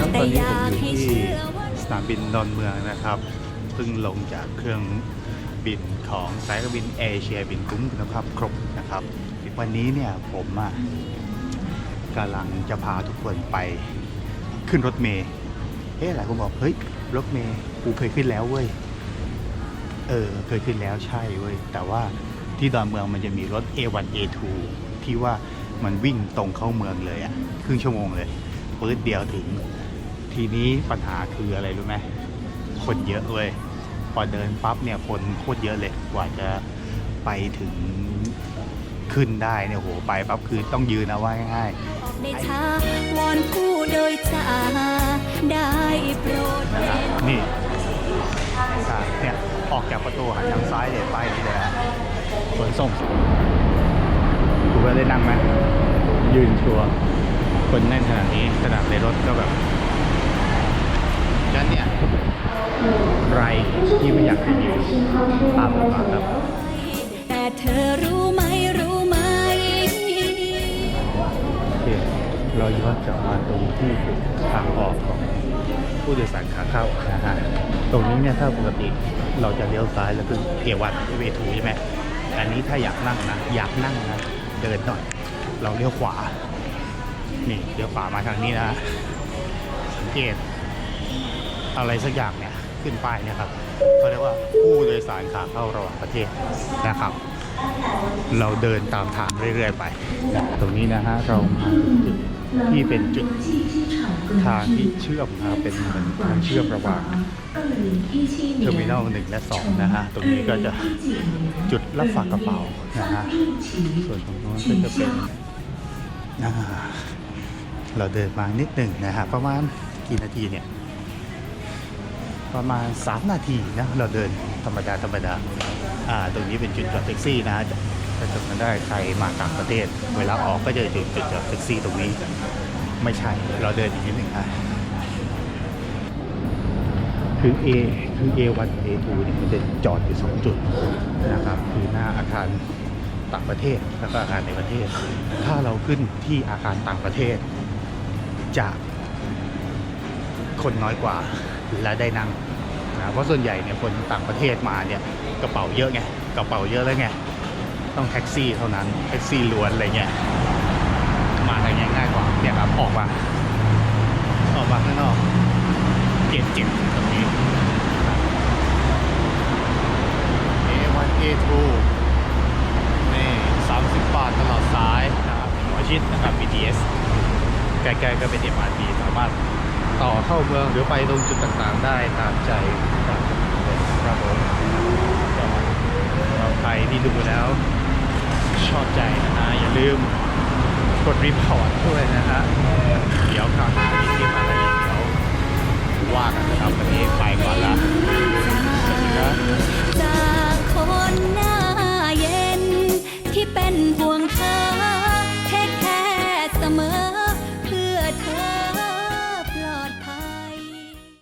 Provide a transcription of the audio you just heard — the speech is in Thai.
ตอนนี้ผมอยู่ที่สนามบินดอนเมืองนะครับเพิ่งลงจากเครื่องบินของสายการบินเอเชียบินคุ้มคุณภาพครบนะครับ วันนี้เนี่ยผมอะกำลังจะพาทุกคนไปขึ้นรถเมย์เอ๊ะหลายคนบอกเฮ้ยรถเมย์กูเคยขึ้นแล้วเว้ยเออเคยขึ้นแล้วใช่เว้ยแต่ว่าที่ดอนเมืองมันจะมีรถ A1 A2 ที่ว่ามันวิ่งตรงเข้าเมืองเลยอะครึ่งชั่วโมงเลยปื๊ดเดียวถึง ทีนี้ปัญหาคืออะไรรู้ไหมคนเยอะเว้ยพอเดินปั๊บเนี่ยคนโคตรเยอะเลยกว่าจะไปถึงขึ้นได้เนี่ยโหไปปั๊บคือต้องยืนนะว่าง่ายในช้าวอนผู้โดยสารได้โปรดๆนะเห็ฮะนนี่อะเนี่ยออกจากประตูหันทางซ้ายเลยป้ายนี้เลยฮะขนส่งกูก็ได้นั่งไหมยืนชัวร์คนแน่นขนาดนี้ขนาดในรถก็แบบฉะ นั้นเนี่ยใครที่ไม่อยากจะยืนตามมาครับแต่เธอรู้ไหมรู้ไหมโอเคเราย้อนกลับมาตรงที่ทางออกของผู้โดยสารขาเข้านะฮะตรงนี้เนี่ยถ้าปกติเราจะเลี้ยวซ้ายแล้วคือเอวัดเวทูใช่ไหมอันนี้ถ้าอยากนั่งนะอยากนั่งนะเดินหน่อย เราเลี้ยวขวา นี่เลี้ยวขวามาทางนี้นะสังเกต อะไรสักอย่างเนี่ยขึ้นป้ายเนี่ยครับเขาเรียกว่าผู้โดยสารขาเข้าระหว่างประเทศนะครับ เราเดินตามทางเรื่อย ๆ ไปนะตรงนี้นะฮะเรามาจุดที่เป็นจุดทางที่เชื่อมนะครับเป็นเหมือนทางเชื่อมระหว่างเทอร์มินอลหนึ่งและสองนะฮะตรงนี้ก็จะจุดรับฝากกระเป๋านะฮะส่วนตรงน้นก็จะเป็นเราเดินมานิดหนึ่งนะฮะประมาณกี่นาทีเนี่ย ประมาณ 3 นาทีนะ เราเดินธรรมดาธรรมดาอ่าตรงนี้เป็นจุดจอดแท็กซี่นะจะจะจำกันได้ใครมาต่างประเทศ เวลาออกก็จะจุดจุดจอดแท็กซี่ตรงนี้ ไม่ใช่ เราเดินอีกนิดหนึ่งค่ะคือ A คือ A1 A2 เนี่ยมันจะจอดอยู่สองจุดนะครับ คือหน้าอาคารต่างประเทศแล้วก็อาคารในประเทศ ถ้าเราขึ้นที่อาคารต่างประเทศ จะคนน้อยกว่าและได้นั่ง นะเพราะส่วนใหญ่เนี่ยคนต่างประเทศมาเนี่ยกระเป๋าเยอะไงกระเป๋าเยอะแล้วไงต้องแท็กซี่เท่านั้นแท็กซี่ล้วนอะไรเงี้ยมาทางนี้ง่ายกว่าเนี่ยครับออกมาออกมาข้างนอกเจ็ดเจ็ดตรงนี้ A1 A2 นี่30 บาทตลอดสายนะครับหัวชิดนะครับ BTS ใกล้ๆก็เป็น MRT สามารถ ต่อเข้าเมืองหรือไปตรงจุดต่างๆ ได้ตามใจครับผมเราใครที่ดูแล้วชอบใจนะฮะอย่าลืมกดรีพอร์ตด้วยนะฮะเดี๋ยวคราวหน้ามีคลิปอะไรเดี๋ยวว่ากันนะครับวันนี้ไปก่อนละ